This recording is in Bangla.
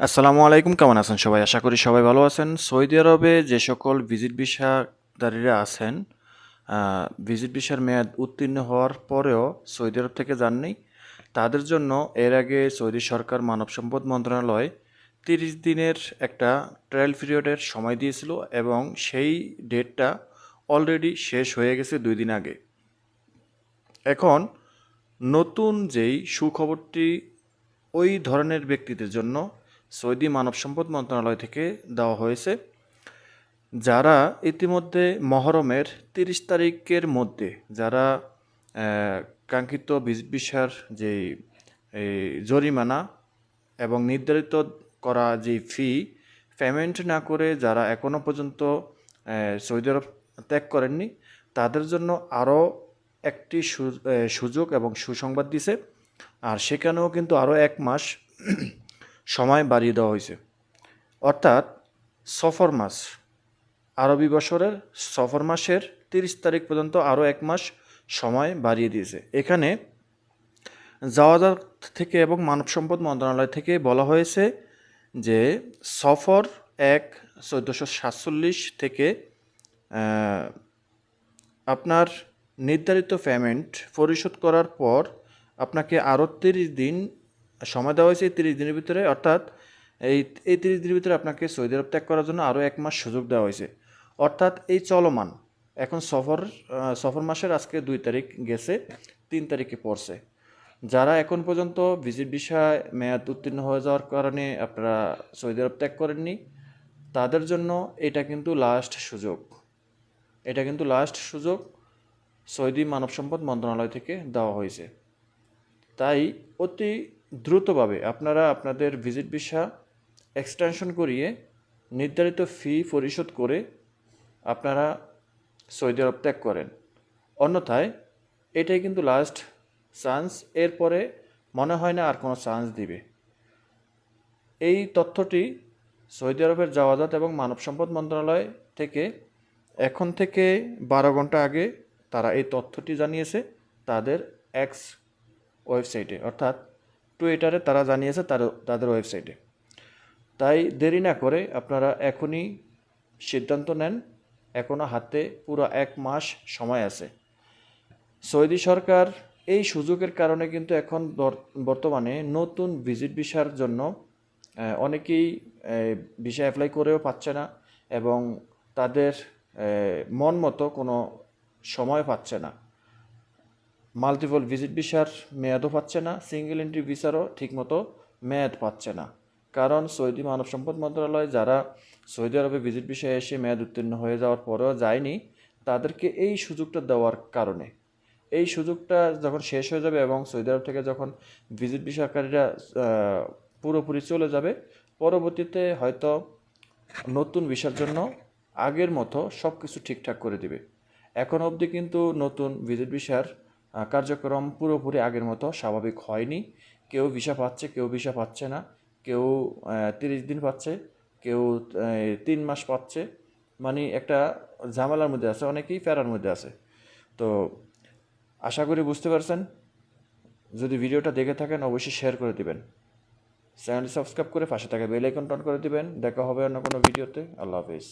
আসসালামু আলাইকুম, কেমন আছেন সবাই? আশা করি সবাই ভালো আছেন। সৌদি আরবে যে সকল ভিজিট ভিসাদারীরা আছেন ভিজিট ভিসার মেয়াদ উত্তীর্ণ হওয়ার পরেও সৌদি আরব থেকে যাননি। তাদের জন্য এর আগে সৌদি সরকার মানব সম্পদ মন্ত্রণালয় তিরিশ দিনের একটা ট্রায়াল পিরিয়ডের সময় দিয়েছিল এবং সেই ডেটটা অলরেডি শেষ হয়ে গেছে দুই দিন আগে। এখন নতুন যেই সুখবরটি ওই ধরনের ব্যক্তিদের জন্য সৌদি মানব সম্পদ মন্ত্রণালয় থেকে দেওয়া হয়েছে, যারা ইতিমধ্যে মহরমের তিরিশ তারিখের মধ্যে যারা কাঙ্ক্ষিত ভিসার যে জরিমানা এবং নির্ধারিত করা যে ফি, পেমেন্ট না করে যারা এখনও পর্যন্ত সৌদি আরব ত্যাগ করেননি, তাদের জন্য আরও একটি সুযোগ এবং সুসংবাদ দিছে। আর সেখানেও কিন্তু আরও এক মাস সময় বাড়িয়ে দেওয়া হয়েছে। অর্থাৎ সফর মাস। আরবি বছরের সফর মাসের তিরিশ তারিখ পর্যন্ত আরও এক মাস সময় বাড়িয়ে দিয়েছে। এখানে যাওয়াজাত থেকে এবং মানব সম্পদ মন্ত্রণালয় থেকে বলা হয়েছে যে সফর এক চোদ্দোশো সাতচল্লিশ থেকে আপনার নির্ধারিত পেমেন্ট পরিশোধ করার পর আপনাকে আরও তিরিশ দিন সময় দেওয়া হয়েছে এই তিরিশ দিনের ভিতরে, অর্থাৎ এই এই তিরিশ দিনের ভিতরে আপনাকে সৌদি আরব ত্যাগ করার জন্য আরও এক মাস সুযোগ দেওয়া হয়েছে। অর্থাৎ এই চলমান, এখন সফর সফর মাসের আজকে দুই তারিখ গেছে, তিন তারিখে পড়ছে। যারা এখন পর্যন্ত ভিজিট বিষয় মেয়াদ উত্তীর্ণ হয়ে যাওয়ার কারণে আপনারা সৌদি আরব ত্যাগ করেননি, তাদের জন্য এটা কিন্তু লাস্ট সুযোগ। এটা কিন্তু লাস্ট সুযোগ সৌদি মানব সম্পদ মন্ত্রণালয় থেকে দেওয়া হয়েছে। তাই অতি দ্রুতভাবে আপনারা আপনাদের ভিজিট ভিসা এক্সটেনশন করিয়ে নির্ধারিত ফি পরিশোধ করে আপনারা সৌদি আরব ত্যাগ করেন। অন্যথায়, এটাই কিন্তু লাস্ট চান্স এরপরে মনে হয় না আর কোনো চান্স দিবে। এই তথ্যটি সৌদি আরবের জাওয়াজাত এবং মানব সম্পদ মন্ত্রণালয় থেকে এখন থেকে বারো ঘণ্টা আগে তারা এই তথ্যটি জানিয়েছে তাদের এক্স ওয়েবসাইটে অর্থাৎ টুইটারে তারা জানিয়েছে তার, তাদের ওয়েবসাইটে। তাই দেরি না করে আপনারা এখনই সিদ্ধান্ত নেন এখনও হাতে পুরো এক মাস সময় আছে। সৌদি সরকার এই সুযোগের কারণে কিন্তু এখন বর- বর্তমানে নতুন ভিজিট ভিসার জন্য অনেকেই ভিসা অ্যাপ্লাই করেও পাচ্ছে না এবং তাদের মন মতো কোনো সময় পাচ্ছে না। মাল্টিপল ভিজিট ভিসার মেয়াদও পাচ্ছে না, সিঙ্গেল এন্ট্রি ভিসারও ঠিকমতো মেয়াদ পাচ্ছে না। কারণ সৌদি মানব সম্পদ মন্ত্রণালয় যারা সৌদি আরবে ভিজিট ভিসায় এসে মেয়াদ উত্তীর্ণ হয়ে যাওয়ার পরেও যায়নি, তাদেরকে এই সুযোগটা দেওয়ার কারণে। এই সুযোগটা যখন শেষ হয়ে যাবে এবং সৌদি আরব থেকে যখন ভিজিট ভিসাকারীরা পুরোপুরি চলে যাবে, পরবর্তীতে হয়তো নতুন ভিসার জন্য আগের মতো সব কিছু ঠিকঠাক করে দিবে। এখন অবধি কিন্তু নতুন ভিজিট ভিসার কার্যক্রম পুরোপুরি আগের মতো স্বাভাবিক হয়নি। কেউ ভিসা পাচ্ছে, কেউ ভিসা পাচ্ছে না। কেউ তিরিশ দিন পাচ্ছে, কেউ তিন মাস পাচ্ছে। মানে একটা ঝামেলার মধ্যে আছে, অনেকেই প্যারার মধ্যে আছে। তো আশা করি বুঝতে পারছেন। যদি ভিডিওটা দেখে থাকেন, অবশ্যই শেয়ার করে দিবেন। চ্যানেলটি সাবস্ক্রাইব করে পাশে থাকা বেল আইকন অন করে দিবেন। দেখা হবে অন্য কোনো ভিডিওতে আল্লাহ হাফিজ।